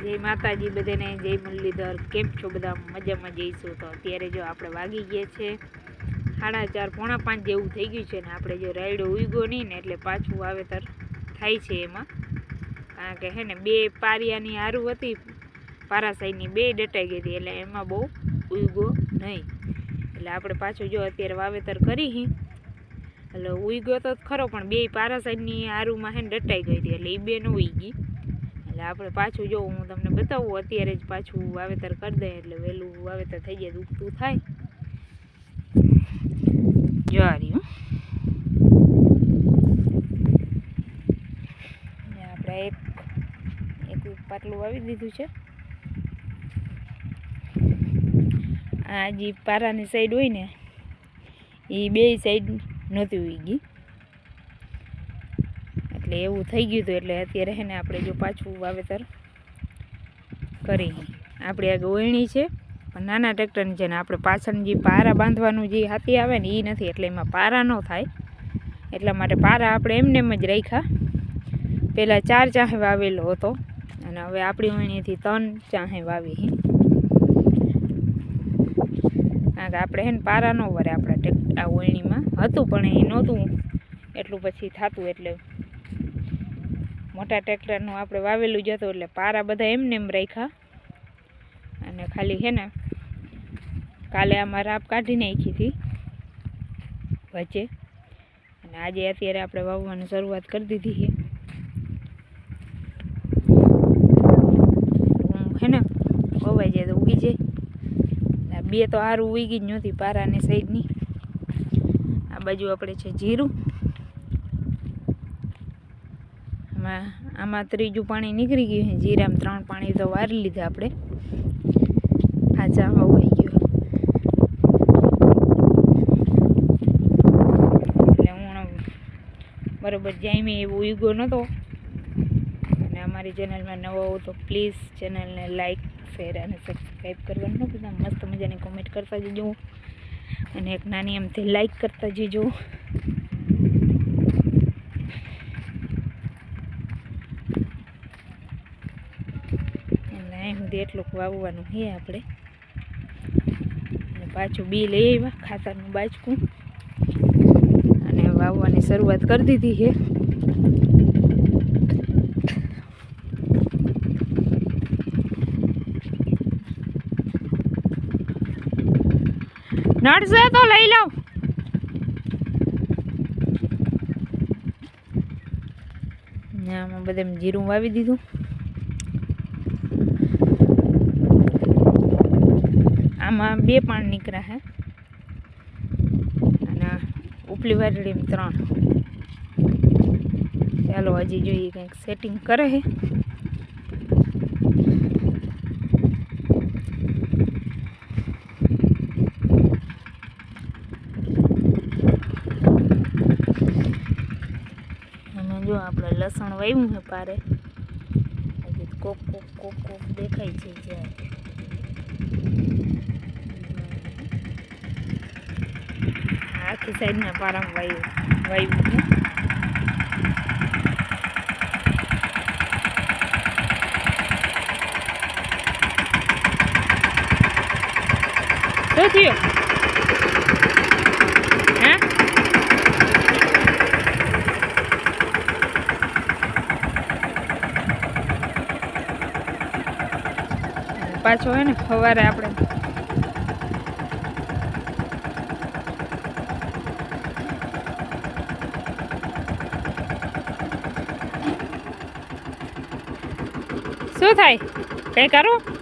જય માતાજી, બધાને જય મુરલીધર. કેમ છો બધા? મજામાં જઈશું તો અત્યારે જો આપણે વાગી ગયા છે સાડા ચાર, પોણા પાંચ જેવું થઈ ગયું છે ને આપણે જો રાયડો ઉગ્યો નહીં ને એટલે પાછું વાવેતર થાય છે એમાં. કારણ કે હે ને, બે પારિયાની હારું હતી પારાસાઈની બે ડટાઈ ગઈ હતી, એટલે એમાં બહુ ઉગ્યો નહીં. એટલે આપણે પાછું જો અત્યારે વાવેતર કરી એટલે ઉગ્યો તો ખરો, પણ બે પારાસાઈડની હારુમાં હે ને ડટાઈ ગઈ હતી, એટલે એ બે ન ઉગી એટલે આપણે પાછું જો હું તમને બતાવું, અત્યારે જ પાછું વાવેતર કરી દે એટલે વહેલું વાવેતર થઈ જાય ઉગતું થાય. જો આ રહ્યું. આપણે એક એક પાટલું વાવી દીધું છે. આ જે પારાની સાઈડ હોય ને એ બે સાઈડ નહોતી ઉગી. એટલે એવું થઈ ગયું હતું એટલે અત્યારે ને આપણે જો પાછું વાવેતર કરી આપણી આ ઓયણી છે, પણ નાના ટ્રેક્ટરની છે ને આપણે પાછળ જે પારા બાંધવાનું જે હાથી આવે ને એ નથી, એટલે એમાં પારા ન થાય. એટલા માટે પારા આપણે એમને એમ જ રાખ્યા. પહેલાં ચાર ચાહે વાવેલો હતો, અને હવે આપણી વણીથી ત્રણ ચાહે વાવી કારણ કે આપણે હે ને પારા ન વરે આપણા ટેક આ ઓયણીમાં. હતું પણ એ નહોતું, એટલું પછી થતું એટલે મોટા ટ્રેક્ટરનું આપણે વાવેલું જ હતું એટલે પારા બધા એમને એમ રાખ્યા. અને ખાલી છે ને, કાલે આમાં રાપ કાઢી નાખી હતી વચ્ચે. અને આજે અત્યારે આપણે વાવવાની શરૂઆત કરી દીધી છે. હું ને વવાઈ જાય તો ઉગી જાય. બે તો સારું ઉગી જ નહોતી પારાની સાઈડની આ બાજુ આપણે છે જીરું. આમાં આમાં ત્રીજું પાણી નીકળી ગયું છે. જીરામાં ત્રણ પાણી તો વારી લીધા આપણે. ચા વવાઈ ગયો. એટલે હું બરોબર જામી એવું ઉગ્યો નહોતો અને અમારી ચેનલમાં નવો હો તો પ્લીઝ ચેનલને લાઈક, શેર અને સબસ્ક્રાઈબ કરવાનું ન ભૂલતા. મસ્ત મજાની કોમેન્ટ કરતા જજો. અને એક નાની એમથી લાઈક કરતા જજો એટલે અહીં સુધી એટલું વાવવાનું છે આપણે. પાછું બી લઈ આવ્યા ખાતરનું બાજકું અને વાવવાની શરૂઆત કરી દીધી છે નડશે તો લઈ લઉં. આમાં બધે જીરું વાવી દીધું. આમાં બે પાણ નીકળ્યા હે. અને ઉપલી વાટડીમાં ત્રણ. ચાલો હજી જોઈએ કંઈક સેટિંગ કરે છે જો આપણે લસણ વાવ્યું છે પારે કોક કોક કોક કોક દેખાય છે જ્યાં. આખી સાઈડના પારામાં વાયુ વાયુ છે શું થયું? હે? પાછો હોય ને ફવારે આપણે શું થાય? કંઈ કરું?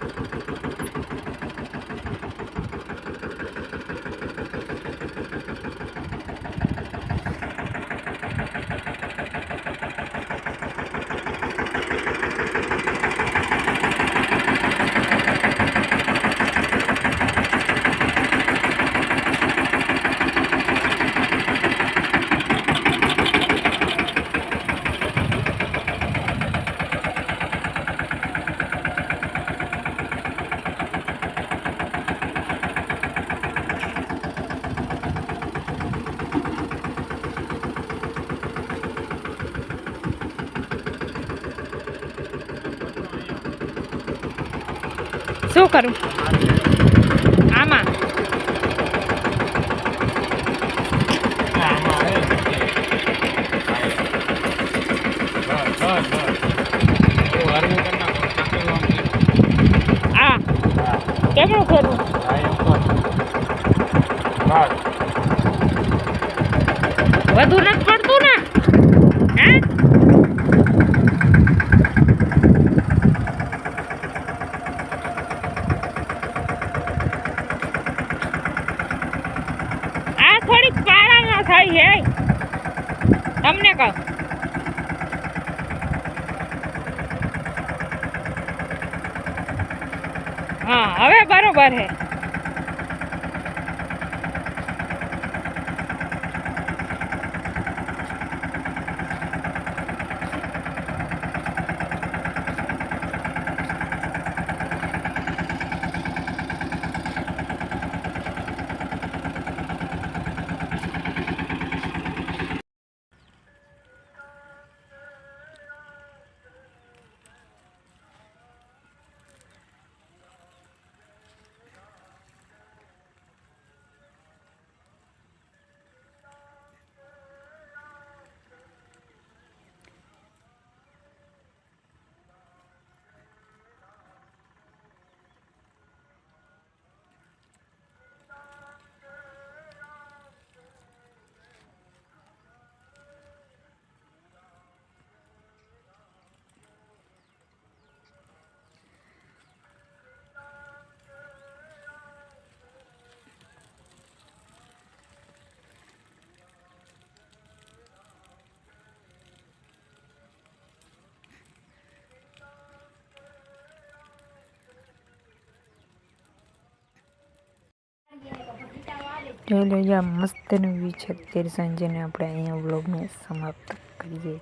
શું કરું? આમાં. આ. કેમનું કરવું વધુ નથી પડતું ને હે આ થોડીક પારામાં થાય છે તમને કહું. હા હવે બરોબર છે. જોઈ લો આ મસ્તનું વ્યૂ છે અત્યારે સાંજેને. આપણે અહીંયા વ્લોગને સમાપ્ત કરીએ.